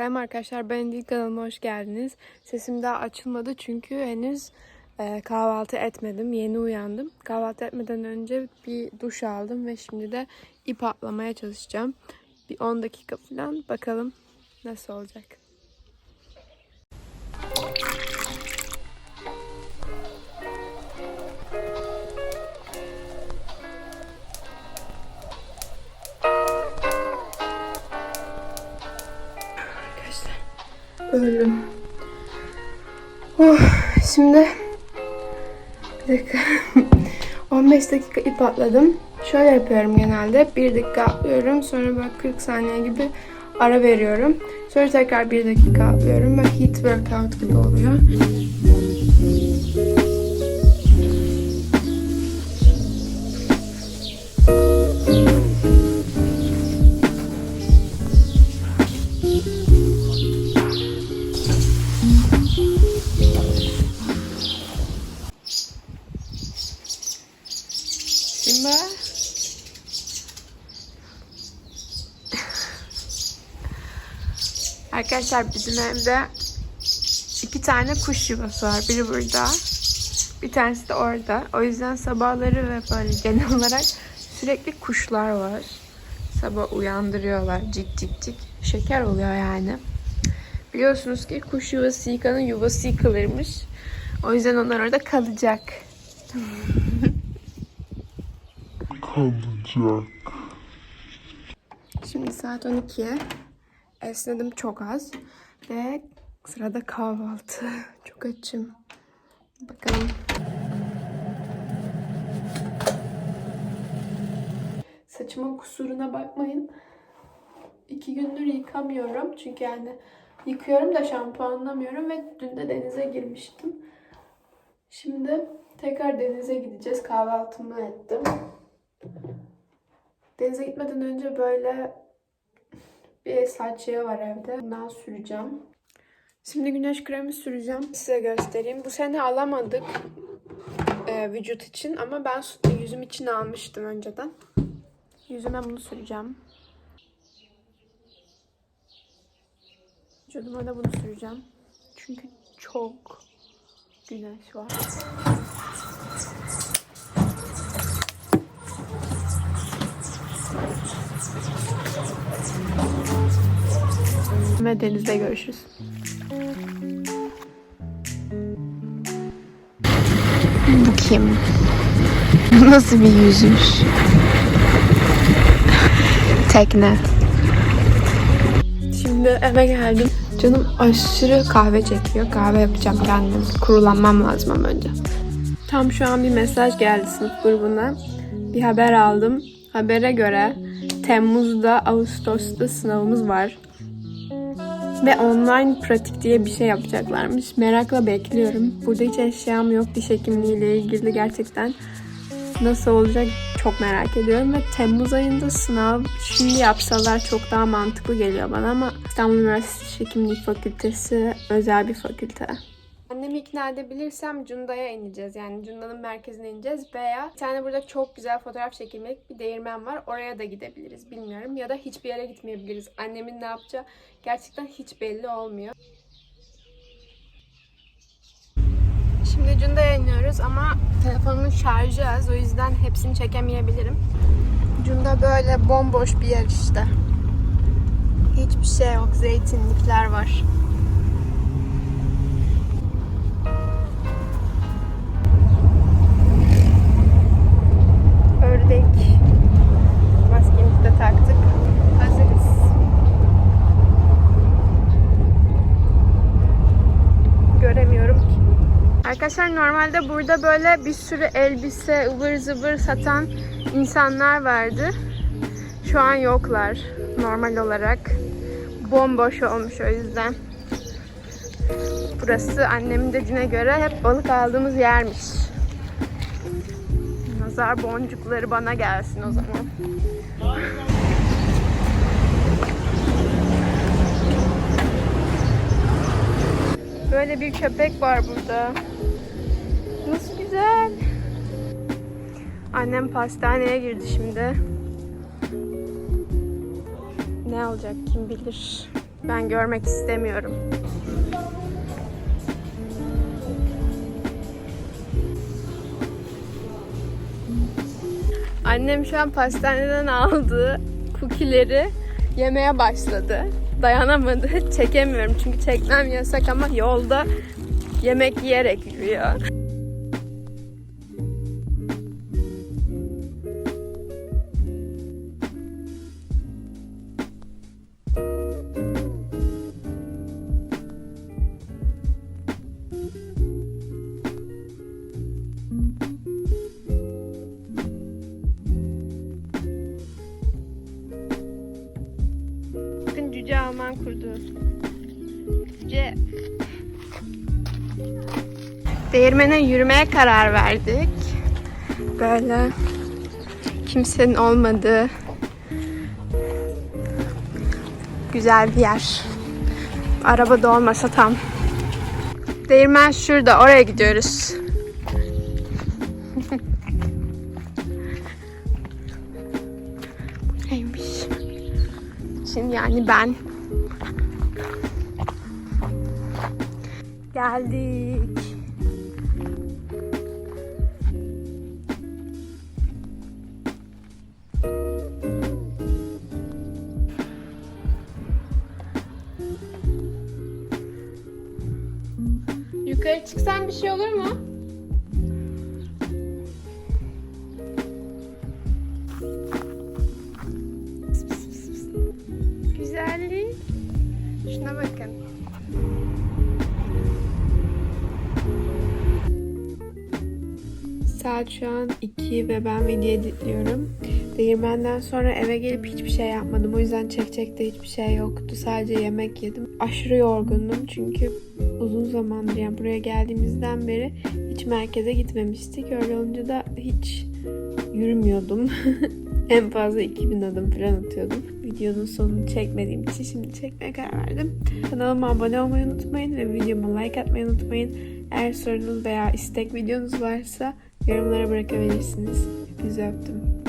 Selam arkadaşlar, ben değil kanalıma hoş geldiniz. Sesim daha açılmadı çünkü henüz e, kahvaltı etmedim. Yeni uyandım. Kahvaltı etmeden önce bir duş aldım ve şimdi de ip atlamaya çalışacağım. Bir 10 dakika falan bakalım nasıl olacak. Öldüm. Oh, şimdi bir dakika. 15 dakika ip atladım. Şöyle yapıyorum genelde. 1 dakika atlıyorum. Sonra böyle 40 saniye gibi ara veriyorum. Sonra tekrar 1 dakika atlıyorum. Böyle heat workout gibi oluyor. Simba. Arkadaşlar bizim evde iki tane kuş yuvası var. Biri burada. Bir tanesi de orada. O yüzden sabahları ve böyle genel olarak sürekli kuşlar var. Sabah uyandırıyorlar cik cik cik. Şeker oluyor yani. Biliyorsunuz ki kuş yuvası yıkanın yuvası yıkılırmış. O yüzden onlar orada kalacak. kalacak. Şimdi saat 12. Esnedim çok az. Ve sırada kahvaltı. Çok açım. Bakalım. Saçımın kusuruna bakmayın. İki gündür yıkamıyorum. Çünkü yani yıkıyorum da şampuanlamıyorum ve dün de denize girmiştim. Şimdi tekrar denize gideceğiz. Kahvaltımı ettim. Denize gitmeden önce böyle bir saç yağı var evde. Bundan süreceğim. Şimdi güneş kremi süreceğim. Size göstereyim. Bu sene alamadık e, vücut için ama ben yüzüm için almıştım önceden. Yüzüme bunu süreceğim. Vücuduma da bunu süreceğim. Çünkü çok güneş var. Ve denizde görüşürüz. Bu kim? Nasıl bir yüzüş? Tekne. Şimdi eve geldim. Canım aşırı kahve çekiyor. Kahve yapacağım kendim. Kurulanmam lazım ama önce. Tam şu an bir mesaj geldi sınıf grubuna. Bir haber aldım. Habere göre Temmuz'da, Ağustos'ta sınavımız var. Ve online pratik diye bir şey yapacaklarmış. Merakla bekliyorum. Burada hiç eşyam yok diş hekimliğiyle ilgili gerçekten. Nasıl olacak çok merak ediyorum. Ve Temmuz ayında sınav şimdi yapsalar çok daha mantıklı geliyor bana ama İstanbul Üniversitesi Diş Hekimliği Fakültesi özel bir fakülte. Annemi ikna edebilirsem Cunda'ya ineceğiz. Yani Cunda'nın merkezine ineceğiz. Veya bir tane burada çok güzel fotoğraf çekilmek bir değirmen var. Oraya da gidebiliriz. Bilmiyorum. Ya da hiçbir yere gitmeyebiliriz. Annemin ne yapacağı gerçekten hiç belli olmuyor. Şimdi Cunda'ya iniyoruz ama telefonumun şarjı az. O yüzden hepsini çekemeyebilirim. Cunda böyle bomboş bir yer işte. Hiçbir şey yok. Zeytinlikler var. Arkadaşlar normalde burada böyle bir sürü elbise, ıvır zıvır satan insanlar vardı. Şu an yoklar normal olarak. Bomboş olmuş o yüzden. Burası annemin dediğine göre hep balık aldığımız yermiş. Nazar boncukları bana gelsin o zaman. Böyle bir köpek var burada. Annem pastaneye girdi şimdi. Ne alacak kim bilir. Ben görmek istemiyorum. Annem şu an pastaneden aldığı kukileri yemeye başladı. Dayanamadı. Çekemiyorum çünkü çekmem yasak ama yolda yemek yiyerek yürüyor. Kurdu. Cüce. Değirmene yürümeye karar verdik. Böyle kimsenin olmadığı güzel bir yer. Araba da olmasa tam. Değirmen şurada. Oraya gidiyoruz. Neymiş? Şimdi yani ben geldik. Yukarı çıksan bir şey olur mu? Şuna bakın. Saat şu an 2 ve ben video editliyorum. Değirmenden sonra eve gelip hiçbir şey yapmadım. O yüzden çekecekte hiçbir şey yoktu. Sadece yemek yedim. Aşırı yorgundum çünkü uzun zamandır yani buraya geldiğimizden beri hiç merkeze gitmemiştik. Öyle olunca da hiç yürümüyordum. en fazla 2000 adım falan atıyordum. Videonun sonunu çekmediğim için şimdi çekmeye karar verdim. Kanalıma abone olmayı unutmayın ve videoma like atmayı unutmayın. Eğer sorunuz veya istek videonuz varsa yorumlara bırakabilirsiniz. Hepinizi öptüm.